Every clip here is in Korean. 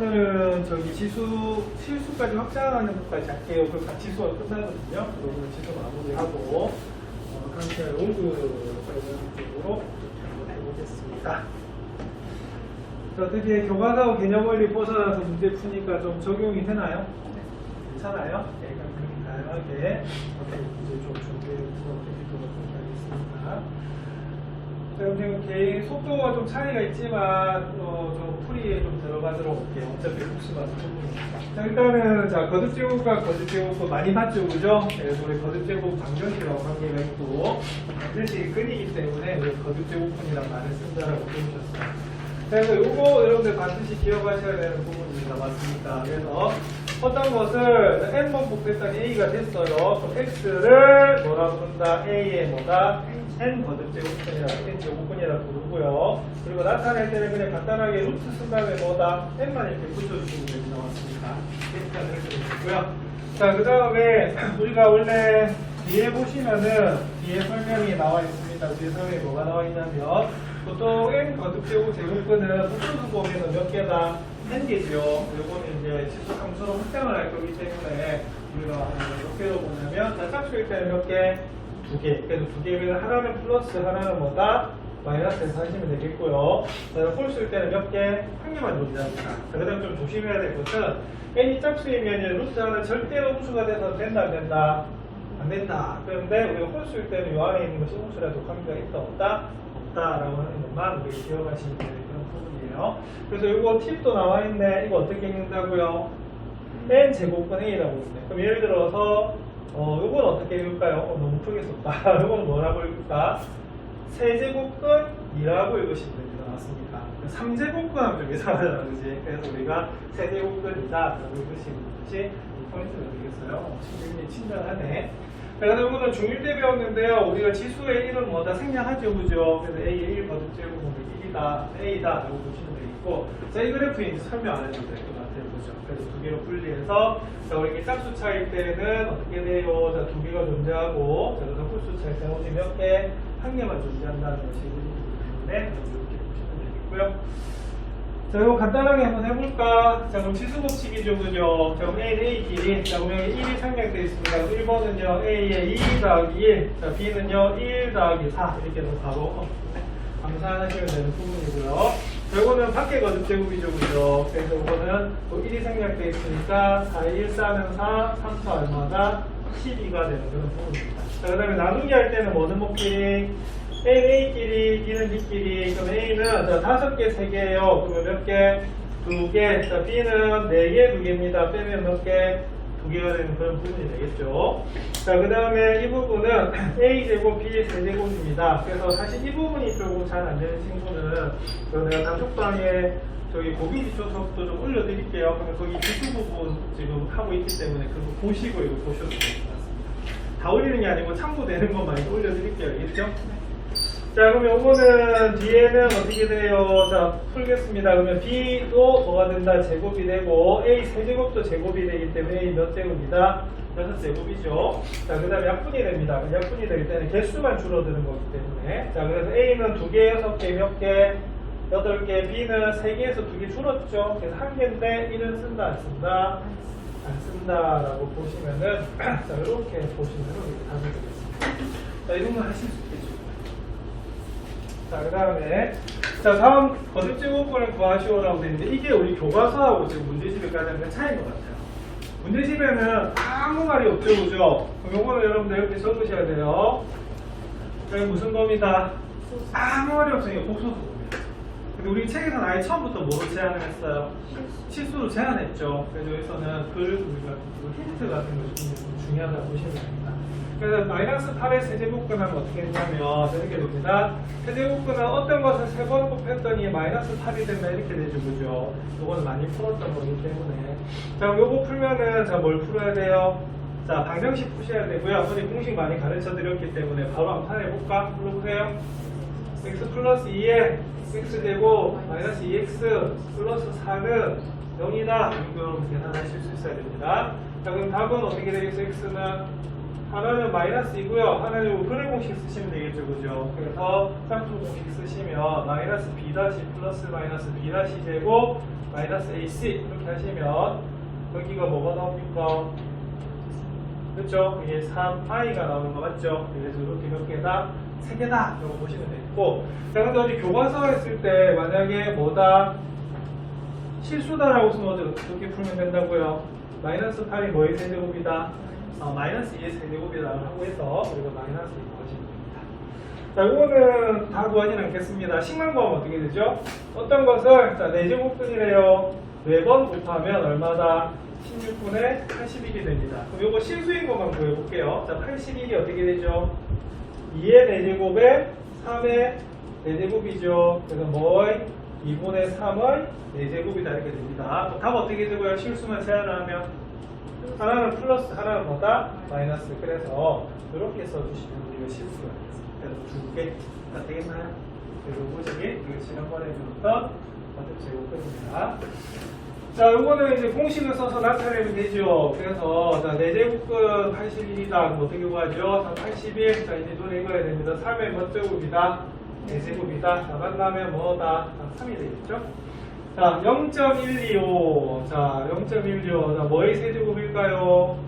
오늘은 저기 지수 실수까지 확장하는 것까지 할게요. 그 지수가 끝나거든요. 그러면 지수 마무리하고 어, 강철 오그까지 쪽으로 한번 해보겠습니다. 자, 어떻게 교과서 개념 원리 벗어나서 문제 푸니까 좀 적용이 되나요? 괜찮아요? 네, 그럼 그렇게 다양하게 어떻게 문제 좀 준비해서 드리도록 하겠습니다. 자, 그럼 개인 속도가 좀 차이가 있지만 어, 좀 풀이에 좀 들어가도록 할게요. 어차피 부분이니까. 자, 일단은 자 거듭 제곱과 거듭 제곱도 많이 봤죠, 그죠? 그래서 우리 거듭 제곱 방정식이라고 관계가 있고 방정식이 끈이기 때문에 우리 거듭 제곱분이란 말을 쓴다라고 배우셨어요. 그래서 요거 여러분들 반드시 기억하셔야 되는 부분입니다. 맞습니까? 그래서 어떤 것을 n번 곱했더니 a가 됐어요. 그럼 x를 뭐라고 부른다? a의 뭐다? N 거듭 제곱분이라 n 제곱분이라 부르고요. 그리고 나타낼 때는 그냥 간단하게 루트 쓴 다음에 뭐다? n만 이렇게 붙여주시면 됩니다. 맞습니까? 이렇게 이렇게 되고요. 자, 그 다음에 우리가 원래 뒤에 보시면은 뒤에 설명이 나와 있습니다. 뒤에 설명이 뭐가 나와 있냐면 보통 n 거듭 제곱 제곱근은 붙여서 보면 몇 개다? n 개죠. 요거는 이제 지수 함수로 확장을 할 거기 때문에 우리가 몇 개로 보냐면 자, 짝수일 때는 몇 개? 두 개. 그래서 두 개면 하나는 플러스 하나는 뭐다? 마이너스에서 하시면 되겠고요. 자, 홀수일 때는 몇 개? 한 개만 존재합니다. 자, 그 다음 좀 조심해야 될 것은 n이 짝수이면 루트 하나 절대로 홀수가 돼서 된다 안 된다? 안 된다. 그런데 우리가 홀수일 때는 요 안에 있는 것이 홀수라도 관계가 있다 없다? 없다라고 하는 것만 우리 기억하시면 되는 그런 부분이에요. 그래서 이거 팁도 나와 있네. 이거 어떻게 읽는다고요? n 제곱분 a라고 있네. 그럼 예를 들어서 어, 이건 어떻게 읽을까요? 어, 너무 크게 썼다. 이건 뭐라고 읽을까? 세제곱근 2라고 읽으시면 됩니다. 맞습니까? 3제곱근 하면 좀 이상하잖아, 그지? 그래서 우리가 세제곱근 2다라고 읽으시는 것이 포인트가 되겠어요. 어, 신경이 친절하네. 그래서 이거는 중1 때 배웠는데요. 우리가 지수의 1은 뭐다 생략하죠, 그죠? 그래서 A의 1 거듭 제곱은 1이다, A다 라고 보시면 되겠고, 자, 이 그래프 이제 설명 안 해도 같아요, 그래서 두 개로 분리해서, 자, 우리 짝수 차일 때는 어떻게 돼요? 자, 두 개가 존재하고, 자, 그래서 홀수 차일 때는 어디 몇 개? 한 개만 존재한다는 것이 때문에 이렇게 보시면 되겠고요. 자, 이거 간단하게 한번 해볼까? 자, 그럼 지수 법칙이죠, 그죠? 자, 그럼 A 길이, 자, 그럼 여기 1이 생략되어 있습니다. 1번은요, A의 2 더하기 1, 자, B는요, 1 더하기 4, 이렇게 해서 바로 어, 감산하시면 되는 부분이고요. 자, 이거는 밖에 거듭 제곱이죠, 그죠? 그래서 이거는 또 1이 생략되어 있으니까 4, 1, 4는 4, 3, 4 얼마다 12가 되는 그런 부분입니다. 자, 그 다음에 나누기 할 때는 뭐는 뭐끼리? A끼리, B는 B끼리, 그럼 A는 자, 다섯 개, 세 개예요. 그러면 몇 개? 두 개. 자, B는 네 개, 두 개입니다. 빼면 몇 개? 두 개가 되는 그런 부분이 되겠죠. 자, 그 다음에 이 부분은 A제곱, B 세제곱입니다. 그래서 사실 이 부분이 조금 잘 안 되는 친구는 그 내가 단톡방에 저기 고기 수업도 좀 올려드릴게요. 그러면 거기 기초 부분 지금 하고 있기 때문에 그거 보시고 이거 보셔도 될 것 같습니다. 다 올리는 게 아니고 참고되는 것만 올려드릴게요. 알겠죠? 자, 그러면 요거는 뒤에는 어떻게 돼요? 자, 풀겠습니다. 그러면 B도 뭐가 된다? 제곱이 되고, A 세제곱도 제곱이 되기 때문에 A 몇 제곱이다? 여섯 제곱이죠. 자, 그 다음에 약분이 됩니다. 그럼 약분이 되기 때문에 개수만 줄어드는 거기 때문에. 자, 그래서 A는 두 개, 여섯 개, 몇 개? 여덟 개, B는 세 개에서 두개 줄었죠. 그래서 한 개인데 1은 쓴다, 안 쓴다? 안 쓴다 라고 보시면은, 자, 이렇게 보시면 이렇게 답이 되겠습니다. 자, 이런 거 하실 수 있겠죠. 자, 그 다음에, 자, 다음 거듭 제곱권을 구하시오라고 되어 있는데, 이게 우리 교과서하고 지금 문제집에까지 하는 차이인 것 같아요. 문제집에는 아무 말이 없죠, 그죠? 그럼 요거는 여러분들 이렇게 적으셔야 돼요. 여기 무슨 검이다? 아무 말이 없으니까 복소수 검이에요. 근데 우리 책에서는 아예 처음부터 뭐로 제안을 했어요? 실수로 제안했죠. 그래서 여기서는 글, 우리가 그 힌트 같은 좀 중요하다고 보시면 됩니다. 그래서 마이너스 8의 세제곱근 하면 어떻게 되냐면 이렇게 됩니다. 세제곱근은 어떤 것을 세 번 곱했더니 마이너스 8이 된다 이렇게 되죠. 그죠? 이거는 많이 풀었던 거기 때문에. 자, 요거 풀면은 자, 뭘 풀어야 돼요? 자, 방정식 푸셔야 되고요. 어디 공식 많이 가르쳐 드렸기 때문에 바로 한번 해볼까? 불러보세요. x 플러스 2에 x제곱 마이너스 2x 플러스 4는 0이다. 이거 여러분 계산하실 수 있어야 됩니다. 자, 그럼 답은 어떻게 되겠어? x는 하나는 마이너스 2고요. 하나는 요 근의 공식 쓰시면 되겠죠. 그죠? 그래서 짝수 공식 쓰시면 마이너스 b 다시 플러스 마이너스 b 다시 제곱 마이너스 ac 이렇게 하시면 여기가 뭐가 나옵니까? 그렇죠? 이게 3i가 나오는 거 맞죠? 그래서 이렇게 몇 개다? 세 개다! 이거 보시면 되고 자 근데 어디 교과서 했을 때 만약에 뭐다? 실수다라고 쓰면 어떻게 풀면 된다고요? 마이너스 8이 뭐의 세제곱이다? 어, 마이너스 2의 세제곱이라고 해서 우리가 마이너스 2 구하시면 됩니다. 자, 이거는 다 구하진 않겠습니다. 식만 구하면 어떻게 되죠? 어떤 것을 자, 4제곱분이래요. 4번 곱하면 얼마다? 16분의 81이 됩니다. 그럼 이거 실수인 것만 구해볼게요. 자, 81이 어떻게 되죠? 2의 4제곱에 3의 4제곱이죠. 그래서 뭐의 2분의 3의 4제곱이다 이렇게 됩니다. 답 어떻게 되고요? 실수만 제한을 하면 하나는 플러스 하나는 뭐다? 마이너스 그래서 이렇게 써주시면 우리가 실수가. 그래서 두개 다 되겠나요? 그래서 보시기 이거 지난번에 배웠던 어택 제곱근입니다. 자, 요거는 이제 공식을 써서 나타내면 되죠. 그래서, 자, 4제곱근 81이다. 그럼 어떻게 구하죠? 자, 81. 자, 이제 눈에 읽어야 됩니다. 3의 몇 제곱이다? 4제곱이다. 자, 만나면 뭐다? 자, 3이 되겠죠? 자, 0.125. 자, 0.125. 자, 뭐의 세제곱일까요?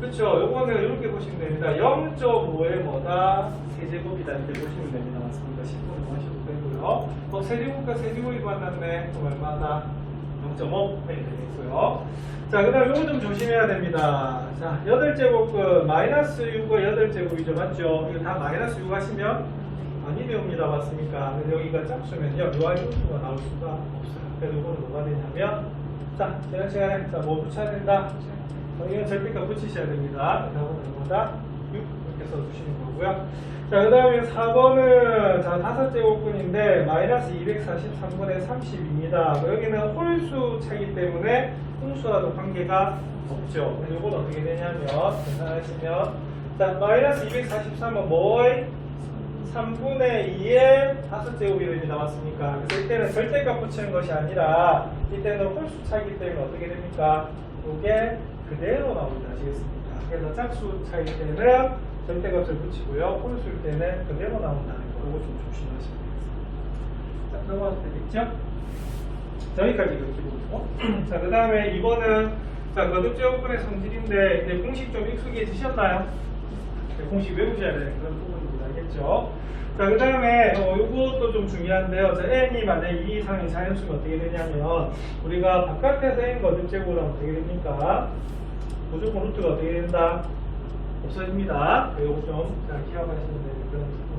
그쵸. 요거는 이렇게 보시면 됩니다. 0.5의 뭐다? 세제곱이다. 이렇게 보시면 됩니다. 맞습니다. 10분을 하셔도 되고요. 어, 세제곱과 세제곱이 만났네. 그럼 얼마다? 0.5 되겠고요. 자, 그 다음 요거 좀 조심해야 됩니다. 자, 8제곱은 마이너스 6과 8제곱이죠. 맞죠? 이거 다 마이너스 6 하시면 많이 배웁니다. 맞습니까? 여기가 짝수면요. 요한 요수가 나올 수가 없어요. 그래서 이거는 뭐가 되냐면 자, 지난 시간에 자, 뭐 붙여야 된다? 어, 이건 절대값 붙이셔야 됩니다. 답은 얼마다? 6 이렇게 써주시는 거고요. 자, 그 다음에 4번은 자, 다섯 제곱근인데 마이너스 243분의 30입니다. 여기는 홀수 차기 때문에 홍수와도 관계가 없죠. 이건 어떻게 되냐면 계산하시면 자, 마이너스 243은 뭐의 3분의 2의 다섯 제곱이 됩니다. 맞습니까? 그래서 이때는 절대값 붙이는 것이 아니라 이때는 홀수 차이기 때문에 어떻게 됩니까? 이게 그대로 나옵니다. 아시겠습니까? 그래서 짝수 차이 때는 절대값을 붙이고요. 홀수일 때는 그대로 나온다는 거. 이거 좀 조심하시면 되겠습니다. 자, 넘어가도 되겠죠? 자, 여기까지 이렇게 보고. 자, 그 다음에 이번은 자, 거듭제곱분의 성질인데 이제 공식 좀 익숙해지셨나요? 네, 공식 외우셔야 되는 그런 부분 알겠죠? 자, 그 다음에, 어, 요것도 좀 중요한데요. 자, n이 만약에 2 이상의 자연수면 어떻게 되냐면, 우리가 바깥에서 n 거듭제곱을 하면 어떻게 됩니까? 무조건 루트가 어떻게 된다? 없어집니다. 네, 요거 좀잘 기억하시면 되는 그런 부분입니다.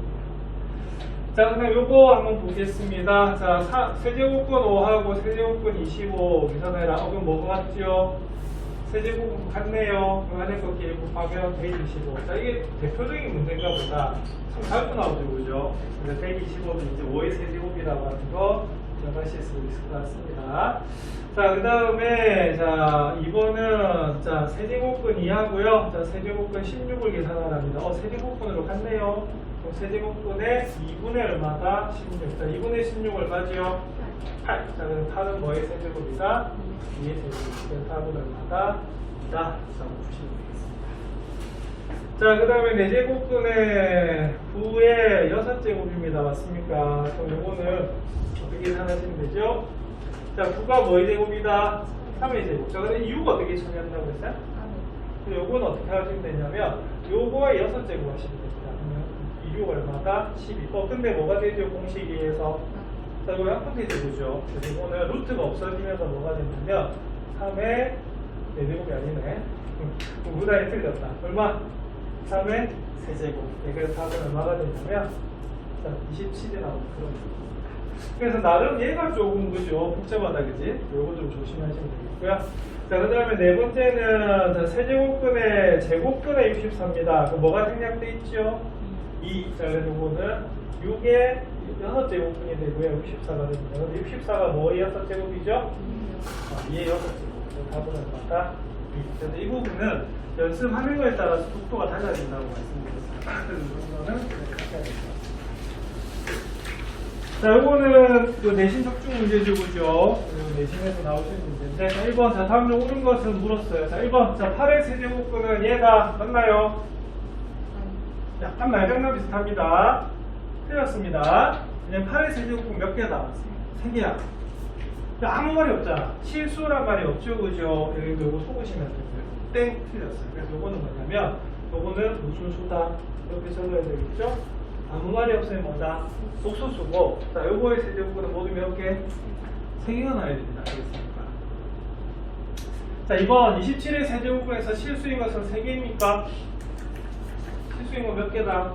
자, 그럼 요거 한번 보겠습니다. 자, 사, 세제곱근 5하고 세제곱근 25 계산해라. 어, 그럼 뭐가 같죠? 세제곱은 같네요. 그럼 안에 거 길이 곱하면 125. 자, 이게 대표적인 문제인가 보다. 참 자주 나오죠, 그죠? 그래서 125는 이제 5의 세제곱이라고 하는 거 기억하실 수 있을 것 같습니다. 자, 그 다음에, 자, 2번은, 자, 세제곱근 2하고요. 자, 세제곱근 16을 계산하랍니다. 어, 세제곱근으로 갔네요. 그럼 세제곱근의 2분의 얼마다? 16. 자, 2분의 16 얼마지요? 8. 자, 그럼 8은 뭐의 세제곱이다? 2의 세제곱. 그래서 8은 얼마다? 자, 자, 보시면 되겠습니다. 자, 그 다음에 4제곱분의 9의 6제곱입니다. 맞습니까? 그럼 요거는 어떻게 계산하시면 되죠? 자, 9가 뭐의 제곱이다? 3의 제곱. 자, 근데 이유가 어떻게 처리한다고 했어요? 요거는 어떻게 하시면 되냐면, 요거의 6제곱 하시면 됩니다. 그러면 2육 얼마다? 12. 어, 근데 뭐가 되죠? 공식에 의해서? 자, 이거 약분되제곱이죠 그래서 이거는 루트가 없어지면서 뭐가 되냐면, 3의 4제곱이 아니네. 음, 무단히 틀렸다. 얼마? 3의 세제곱. 네, 그래서 답은 얼마가 되냐면, 자, 27이 나오는 그런. 그래서 나름 얘가 조금 그죠 복잡하다 그지? 요거 좀 조심하시면 되겠고요. 자, 그 다음에 네 번째는 자, 세제곱근의 제곱근의 64입니다. 그 뭐가 생략돼 있죠? 2. 자, 그래서 요거는 6의 6제곱근이 되고요. 64가 됩니다. 근데 64가 뭐의 6제곱이죠? 아, 2의 6제곱. 답은 얼마다? 2. 그래서 이 부분은 연습하는 거에 따라서 속도가 달라진다고 말씀드렸습니다. 그래서 이 부분은 그렇게 하셔야 됩니다. 자, 요거는 그 내신 적중 문제죠, 그죠? 요 내신에서 나오시는 문제인데, 자, 1번, 자, 다음 중 옳은 것은 물었어요. 자, 1번, 자, 8의 세제곱근은 얘가 맞나요? 약간 말장난 비슷합니다. 틀렸습니다. 그냥 8의 세제곱근 몇 개다? 3개야. 아무 말이 없잖아. 실수란 말이 없죠, 그죠? 여기 요거 속으시면 되고요. 땡 틀렸어요. 그래서 요거는 뭐냐면, 요거는 무슨 수다? 이렇게 적어야 되겠죠? 아무 말이 없으면 뭐다? 속수수고, 자, 요거의 세제곱근은 모두 몇 개? 3개가 나와야 됩니다. 알겠습니까? 자, 이번 27의 세제곱근에서 실수인 것은 3개입니까? 실수인 건몇 개다?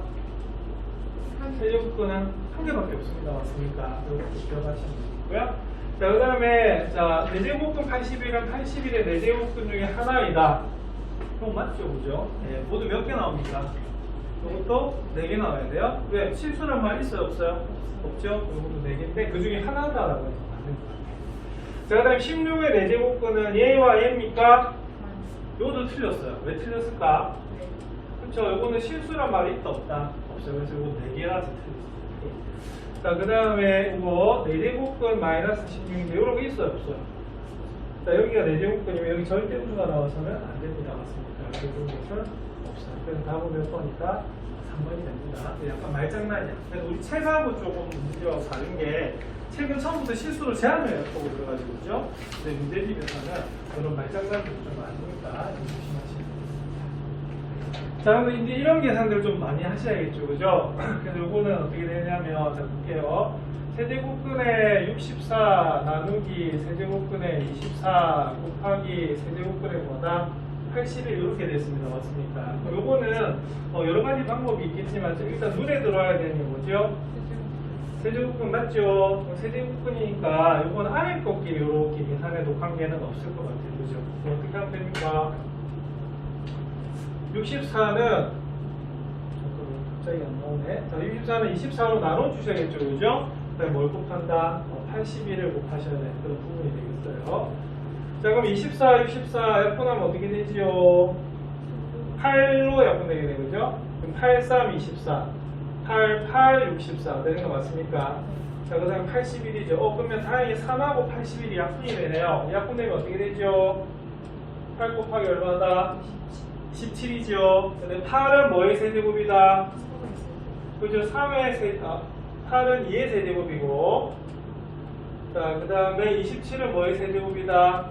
세제곱근은 한 개밖에 없습니다. 맞습니까? 이렇게 기억하시면 되고요. 자, 그 다음에, 자, 내제곱근 81은 81의 내제곱근 중에 하나이다. 그럼 맞죠? 그죠? 예, 모두 몇 개 나옵니까? 이것도 4개 나와야 돼요. 왜? 실수란 말 있어요? 없어요? 없죠? 이것도 4개인데, 그 중에 하나다라고 해서 맞는 것 같아요. 자, 그 다음에 16의 내제곱근은 얘와 얘입니까? 이것도 틀렸어요. 왜 틀렸을까? 그렇죠. 이거는 실수란 말이 있다 없다 없어요. 그래서 이거 네 개라서 틀렸어요. 자, 그 다음에 이거 네제곱근 마이너스 16인데 이런 거 있어요 없어요? 자, 여기가 네제곱근이면 여기 절대수가 나와서는 안 됩니다. 맞습니까? 그런 것은 없어요. 그래서 답은 몇 번이니까 3번이 됩니다. 근데 약간 말장난이야. 그래서 우리 책하고 조금 문제와 다른 게 책은 처음부터 실수로 제한을 보고 들어가지고 그죠? 근데 문제집에서는 그런 말장난들이 좀 많으니까 좀 조심하시면 됩니다. 자, 그럼 이제 이런 계산들 좀 많이 하셔야겠죠, 그죠? 그래서 요거는 어떻게 되냐면, 자, 볼게요. 세제곱근의 64 나누기 세제곱근의 24 곱하기 세제곱근의 뭐다? 81 이렇게 됐습니다. 맞습니까? 요거는 어, 여러 가지 방법이 있겠지만 좀 일단 눈에 들어와야 되는 게 뭐죠? 세제곱근 맞죠? 세제곱근이니까 요거는 아래 꺾기 이렇게 계산해도 관계는 없을 것 같아요. 그죠? 어떻게 하면 됩니까? 64는 갑자기 안 나오네. 자, 64는 24로 나눠 주셔야겠죠, 그죠? 그다음에 뭘 곱한다? 어, 81을 곱하셔야 되는 그런 부분이 되겠어요. 자, 그럼 24, 64 약분하면 어떻게 되지요? 8로 약분되게 되는 거죠? 그럼 8, 3, 24, 8, 8, 64 되는 거 맞습니까? 자, 그 다음에 81이죠. 어, 그러면 다행히 3하고 81이 약분이 되네요. 약분되면 어떻게 되죠? 8 곱하기 얼마다? 17이죠. 근데 8은 뭐의 세제곱이다? 그죠? 3의 세, 아, 8은 2의 세제곱이고, 자, 그 다음에 27은 뭐의 세제곱이다?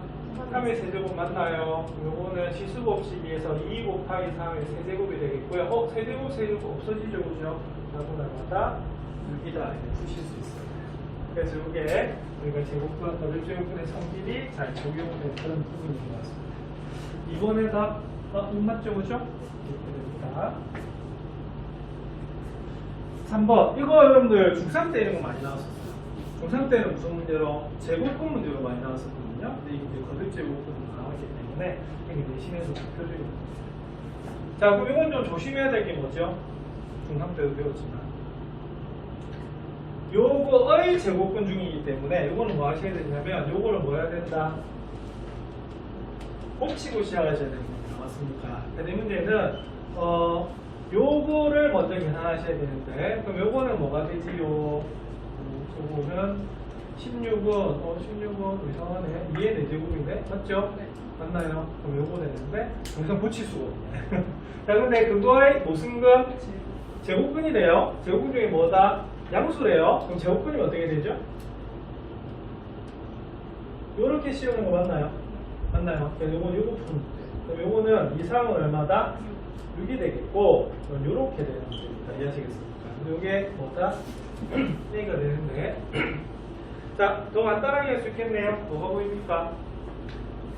3의 세제곱 맞나요? 요거는 시수법칙에서 2 곱하기 3의 세제곱이 되겠고요. 어, 세제곱, 세제곱 없어지죠, 그죠? 나마다 6이다. 이렇게 푸실 수 있어요. 그래서 이게 우리가 제곱과 더블 제곱분의 성질이 잘 그런 부분인 것 같습니다. 이번에 답, 어, 그죠? 이렇게 됩니다. 3번. 이거 여러분들 중3 때 이런 거 많이 나왔었어요. 중3 때는 무슨 문제로? 제곱근 문제로 많이 나왔었거든요. 근데 이게 이제 거듭 제곱근으로 나왔기 때문에 이게 내신에서 표준입니다. 자, 그럼 이건 좀 조심해야 될 게 뭐죠? 중3 때도 배웠지만. 요거의 제곱근 중이기 때문에 요거는 뭐 하셔야 되냐면 요거를 뭐 해야 된다? 곱치고 시작하셔야 됩니다. 맞습니까? 이 문제는 어 요거를 먼저 계산하셔야 되는데 그럼 요거는 뭐가 되지요? 음, 요거는 16은 어 16은 이상하네 2의 4제곱인데 맞죠? 네. 맞나요? 그럼 요거 되는데 여기서 붙일 수가 없네. 자 근데 그거의 무슨 근? 제곱근이래요. 제곱근 중에 뭐다? 양수래요. 그럼 제곱근이 어떻게 되죠? 요렇게 씌우는 거 맞나요? 맞나요? 그래서 요거 요거 푸는 거예 요거는 이상은 얼마다? 6이 되겠고 요렇게 되는 겁니다. 이해하시겠습니까? 요게 뭐다? A가 되는데 자, 더 간단하게 할 수 있겠네요. 뭐가 보입니까?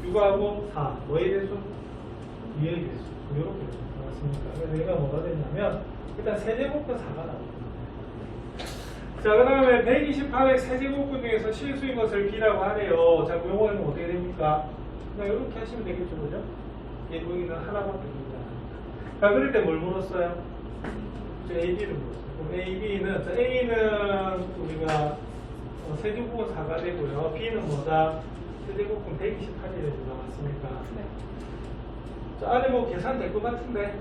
6하고 4. 뭐에 대해서? 2에 대해서. 요렇게 거 맞습니까? 그래서 얘가 뭐가 되냐면 일단 세제곱근 4가 나옵니다. 자, 그 다음에 128의 세제곱근 중에서 실수인 것을 B라고 하네요. 자, 요거는 어떻게 됩니까? 그냥 이렇게 하시면 되겠죠, 그죠? 하나밖에 되지 않습니다. 자, 그럴 때 뭘 물었어요? 저 AB를 물었어요. 그럼 AB는, 자, A는 우리가 어, 세제곱은 4가 되고요. B는 뭐다? 세제곱은 128이 되죠, 맞습니까? 네. 자, 안에 뭐 계산 될 것 같은데, 네.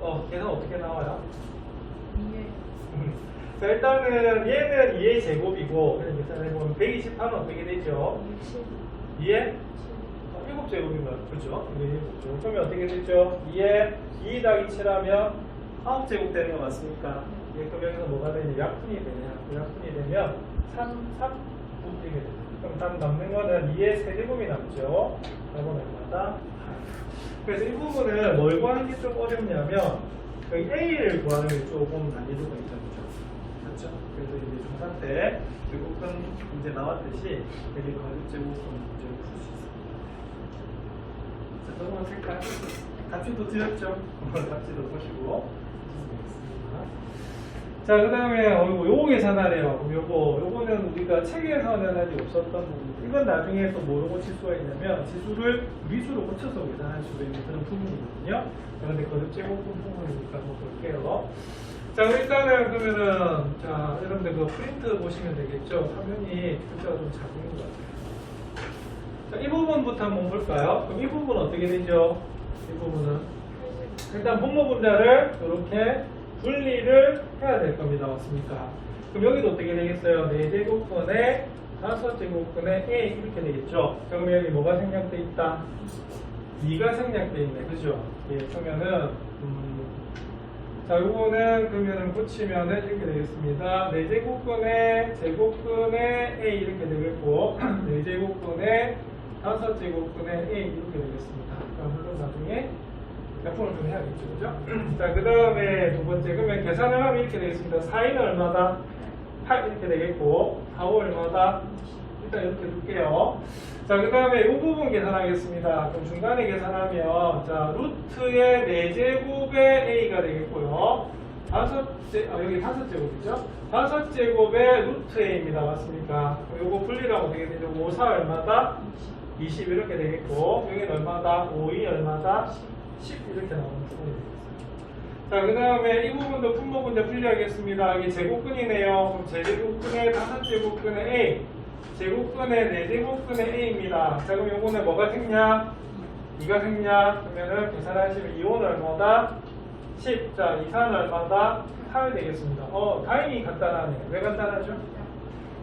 어, 계산 어떻게 나와요? 음. 자, 일단은 얘는 2의 제곱이고, 그래서 계산해보면 128은 어떻게 되죠? 2의 7제곱이면, 그죠? 2의 7제곱. 그러면 어떻게 되죠? 2의 2 더하기 7하면 9제곱 되는 거 맞습니까? 예, 여기서 뭐가 되냐? 약분이 되냐? 그 약분이 되면 3, 3 이게 되죠. 그럼 답 남는 거는 2의 세제곱이 남죠. 얼마다? 8. 그래서 이 부분은 뭘 구하는 게 좀 어렵냐면 그 A를 구하는 게 조금 난이도가 있죠. 그렇죠? 그래서 이제 중3 때 결국은 문제 나왔듯이 여기 과육제곱은 문제를 풀 수 있습니 다. 자, 넘어갈까요? 답지도 드렸죠? 답지도 보시고. 자, 그 다음에, 어, 요거 계산하래요. 요거, 요거는 우리가 책에서는 아직 없었던 부분. 이건 나중에 또 뭐로 고칠 수가 있냐면, 지수를 미수로 고쳐서 계산할 수도 있는 그런 부분이거든요. 그런데 거듭 제곱 부분이니까 한번 볼게요. 자, 일단은 그러면은, 자, 여러분들 그 프린트 보시면 되겠죠? 화면이 글자가 좀 작은 것 같아요. 자, 이 부분부터 한번 볼까요? 그럼 이 부분은 어떻게 되죠? 이 부분은 일단 분모 분자를 이렇게 분리를 해야 될 겁니다. 맞습니까? 그럼 여기도 어떻게 되겠어요? 4제곱분의 5제곱분의 A 이렇게 되겠죠? 자, 그럼 여기 뭐가 생략돼 있다? 2가 생략돼 있네. 그죠? 예, 그러면은 음, 자, 요거는 그러면은 붙이면은 이렇게 되겠습니다. 4제곱분의 제곱분의 A 이렇게 되겠고 4제곱분 의 5제곱분의 A 이렇게 되겠습니다. 그럼 물론 나중에 약분을 좀 해야겠죠, 그죠? 자, 그 다음에 두 번째, 그러면 계산을 하면 이렇게 되겠습니다. 4인은 얼마다? 8 이렇게 되겠고, 4, 5 얼마다? 일단 이렇게 둘게요. 자, 그 다음에 이 부분 계산하겠습니다. 그럼 중간에 계산하면, 자, 루트의 4제곱의 A가 되겠고요. 다섯 제, 아, 여기 다섯 제곱이죠? 다섯 제곱의 루트 A입니다. 맞습니까? 요거 분리라고 되죠? 5, 4 얼마다? 20 이렇게 되겠고, 여기는 얼마다? 5, 2 얼마다? 10 이렇게 나오는 부분이 되겠습니다. 자, 그 다음에 이 부분도 분모분자 분리하겠습니다. 이게 제곱근이네요. 그럼 제곱근의 다섯 제곱근의 A, 제곱근의 네 제곱근의 A입니다. 자, 그럼 요거는 뭐가 생냐? 2가 생냐? 그러면은 계산하시면 2호는 얼마다? 10. 자, 2사는 얼마다? 8 되겠습니다. 어, 다행히 간단하네. 왜 간단하죠?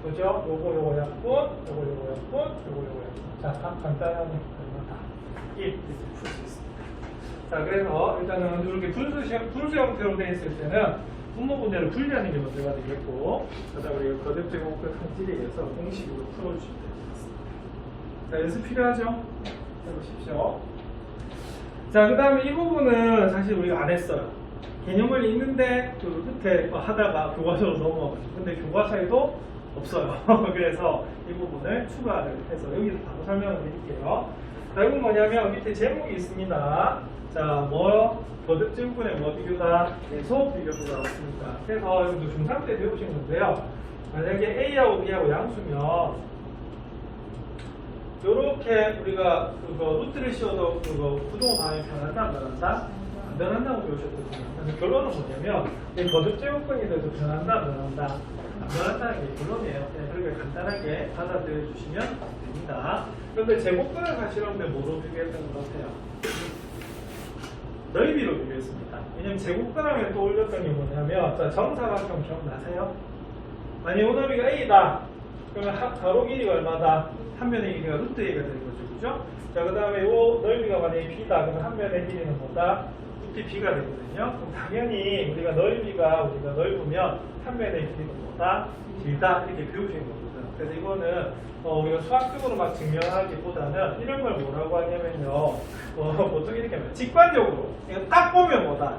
그죠? 요거, 요거 약분, 요거, 요거 약분, 요거, 요거 약분. 자, 답 간단하네. 얼마다? 1. 이렇게 풀수 있습니다. 자, 그래서 일단은 이렇게 분수, 형- 분수 형태로 되어 있을 때는 분모 분자를 분리하는 게 문제가 되겠고, 그러다 우리가 거듭제곱을 한질에 의해서 공식으로 풀어주시면 되겠습니다. 자, 연습 필요하죠? 해보십시오. 자, 그 다음에 이 부분은 사실 우리가 안 했어요. 개념을 읽는데 그 끝에 뭐 하다가 교과서로 넘어가가지고. 근데 교과서에도 없어요. 그래서 이 부분을 추가를 해서 여기서 바로 설명을 드릴게요. 자, 이건 뭐냐면 밑에 제목이 있습니다. 자, 뭐, 거듭증분의 뭐 비교다? 계속 비교가 나왔습니다. 그래서 여러분도 중3 때 배우신 건데요. 만약에 A하고 B하고 양수면 요렇게 우리가 그거 루트를 씌워도 그거 구동호 방향이 변한다 안 변한다? 안 변한다고 배우셨거든요. 결론은 뭐냐면 이 거듭제곱근이 돼도 변한다 안 변한다? 안 변한다는 게 결론이에요. 그냥 그렇게 간단하게 받아들여 주시면 됩니다. 그런데 제곱근을 여러분들 뭐로 비교했던 것 같아요? 넓이로 비교했습니다. 왜냐면 제곱근하면 떠올렸던 게 뭐냐면 자, 정사각형 기억나세요? 만약 요 넓이가 A다. 그러면 하- 가로 길이가 얼마다? 한 면의 길이가 루트 A가 되는 거죠. 그죠? 자, 그 다음에 요 넓이가 만약에 B다. 그러면 한 면의 길이는 뭐다? 루트 B가 되거든요. 그럼 당연히 우리가 넓이가 우리가 넓으면 한 면의 길이는 뭐다? 길다. 이렇게 배우신 거거든. 그래서 이거는 어, 우리가 수학적으로 막 증명하기보다는 이런 걸 뭐라고 하냐면요. 어, 보통 이렇게 하면 직관적으로 이거 딱 보면 뭐다?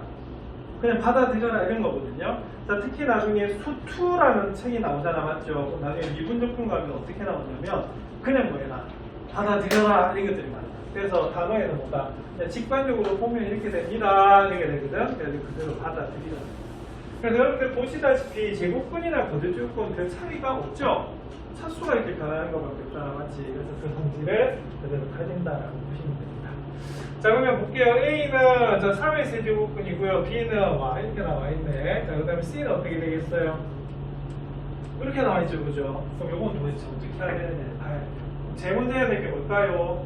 그냥 받아들여라 이런 거거든요. 자, 특히 나중에 수투라는 책이 나오잖아, 맞죠? 나중에 미분적분 가면 어떻게 나오냐면 그냥 뭐해라 받아들여라 이런 것들이 많아. 그래서 단어에는 뭐다? 직관적으로 보면 이렇게 됩니다. 이렇게 되거든. 그래서 그대로 받아들이라. 그래서 여러분들 보시다시피 제곱근이나 거듭제곱근 별 차이가 없죠? 차수가 이렇게 변하는 것밖에 없잖아, 맞지? 그래서 그 성질을 그대로 가진다라고 보시면 됩니다. 자 그러면 볼게요. A는 자 3의 세제곱근이고요. B는 와 이렇게 나와 있네. 자 그 다음에 C는 어떻게 되겠어요? 이렇게 나와 있죠, 그죠? 그럼 이건 도대체 어떻게 해야 되느냐? 아, 제일 먼저 해야 될게 뭘까요?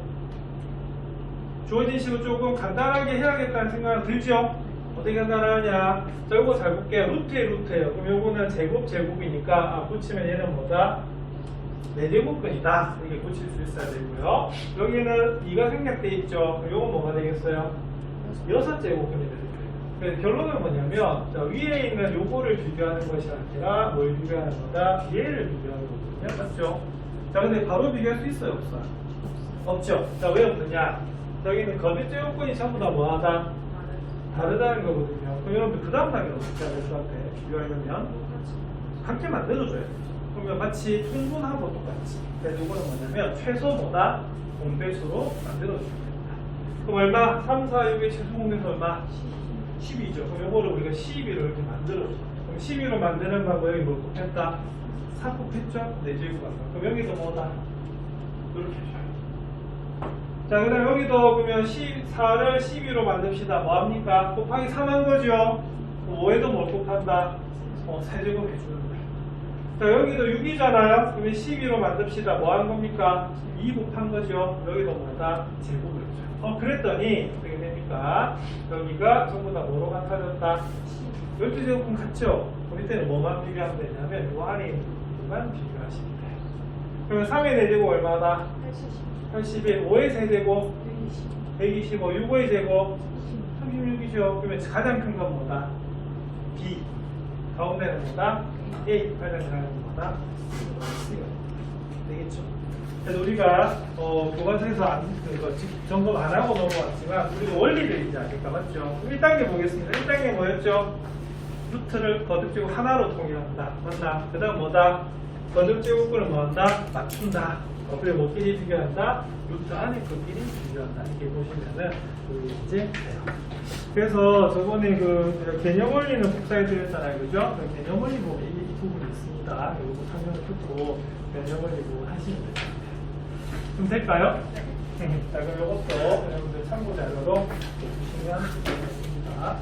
주어진 식을 조금 간단하게 해야겠다는 생각은 들죠? 어떻게 간단하냐? 자, 이거 잘 볼게요. 루트의 루트예요. 그럼 요거는 제곱 제곱이니까 아, 붙이면 얘는 뭐다? 4제곱근이다. 이렇게 붙일 수 있어야 되고요. 여기는 2가 생략돼 있죠. 요건 뭐가 되겠어요? 6제곱근이 되겠어요. 그래서 결론은 뭐냐면 자, 위에 있는 요거를 비교하는 것이 아니라 뭘 비교하는 거다? 얘를 비교하는 거거든요. 맞죠? 자, 근데 바로 비교할 수 있어요? 없어요? 없죠. 자, 왜 없느냐? 여기는 거듭 제곱근이 전부 다 뭐하다? 다르다는 거거든요. 그럼 여러분들 그 다음 단계는 어떻게 해야 될것 같아? 비교하려면 함께 만들어줘야 돼. 그러면 마치 통분하고 똑같이. 그래서 이거는 뭐냐면 최소보다 공배수로 만들어주면 됩니다. 그럼 얼마? 3, 4, 6의 최소 공배수 얼마? 12죠. 그럼 이거를 우리가 12로 이렇게 만들어줘. 그럼 12로 만드는 방법이 뭘 곱했다? 4 곱했죠? 4제곱 방법. 그럼 여기도 뭐다? 이렇게 해줘요. 자, 그 다음 여기도 그러면 14를 12로 만듭시다. 뭐합니까? 곱하기 3한 거죠? 5에도 뭘 곱한다? 어, 세제곱 해주는 거예요. 자, 여기도 6이잖아요? 그러면 12로 만듭시다. 뭐 하는 겁니까? 2 곱한 거죠? 여기도 뭐다? 제곱을 해줘요. 어, 그랬더니 어떻게 됩니까? 여기가 전부 다 뭐로 같아졌다? 12제곱은 같죠? 그럼 이때는 뭐만 비교하면 되냐면 요 안에 있는 부분만 비교하시면 돼요. 그러면 3의 4제곱 얼마다? 81, 5의 세제곱 125, 6의 제곱 36이죠. 그러면 가장 큰 건 뭐다? B. 가운데는 뭐다? 건 뭐다? C가 되겠죠. 그래서 우리가 어, 교과서에서 안, 그거 직- 점검 안 하고 넘어왔지만 우리가 원리를 이제 아니까 맞죠? 1단계 보겠습니다. 1단계 뭐였죠? 루트를 거듭제곱 하나로 통일한다. 맞나? 그 다음 뭐다? 거듭제곱근을 뭐한다? 맞춘다. 어, 그리고 뭐끼리 비교한다? 루트 안에 그끼리 비교한다. 이렇게 보시면은 그 이제. 그래서 저번에 그 개념 원리는 복사해 드렸잖아요. 그죠? 그 개념 원리 보면 이, 이 부분이 있습니다. 이거 설명을 듣고 개념 원리 부분 하시면 됩니다. 좀 될까요? 자, 그럼 이것도 여러분들 참고 자료로 보시면 되겠습니다.